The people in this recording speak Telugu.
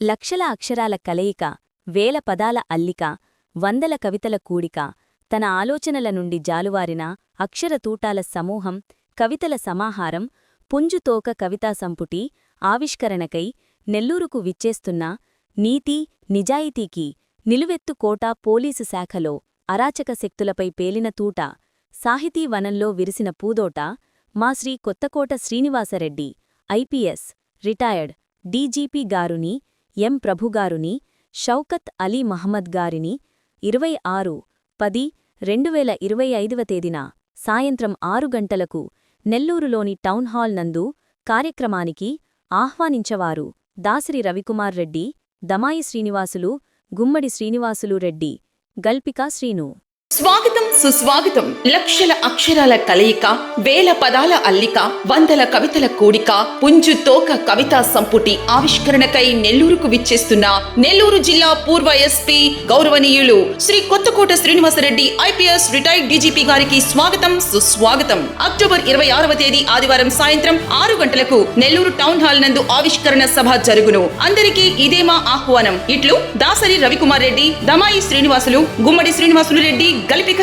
లక్షల అక్షరాల కలయిక వేల పదాల అల్లిక వందల కవితల కూడిక తన ఆలోచనల నుండి జాలువారిన అక్షరతూటాల సమూహం కవితల సమాహారం పుంజుతోక కవితా సంపుటి ఆవిష్కరణకై నెల్లూరుకు విచ్చేస్తున్న నీతి నిజాయితీకి నిలువెత్తు కోట పోలీసు శాఖలో అరాచక శక్తులపై పేలిన తూట సాహితీ వనంలో విరిసిన పూదోట మా Shri Kothakota Srinivasa Reddy IPS retired DGP గారుని M. ప్రభుగారుని షౌకత్ అలీ మహమ్మద్ గారిని ఇరవై ఆరు పది రెండు వేల ఇరవై ఐదవ తేదీన సాయంత్రం ఆరు గంటలకు నెల్లూరులోని టౌన్ హాల్ నందు కార్యక్రమానికి ఆహ్వానించవారు దాసరి రవికుమార్ రెడ్డి దమాయి శ్రీనివాసులు గుమ్మడి శ్రీనివాసులు రెడ్డి గల్పికా శ్రీను. స్వాగతం సుస్వాగతం. లక్షల అక్షరాల కలయిక వేల పదాల అల్లిక వందల కవితల కూడిక పుంజు తోక కవితా సంపుటి ఆవిష్కరణకై నెల్లూరుకు విచ్చేస్తున్న నెల్లూరు జిల్లా పూర్వ ఎస్పీ గౌరవనీయులు Shri Kothakota Srinivasa Reddy IPS retired DGP గారికి స్వాగతం సుస్వాగతం. అక్టోబర్ ఇరవై ఆరవ తేదీ ఆదివారం సాయంత్రం ఆరు గంటలకు నెల్లూరు టౌన్ హాల్ నందు ఆవిష్కరణ సభ జరుగును. అందరికీ ఇదే మా ఆహ్వానం. ఇట్లు దాసరి రవికుమార్ రెడ్డి దమాయి శ్రీనివాసులు గుమ్మడి శ్రీనివాసులు రెడ్డి గలిపిక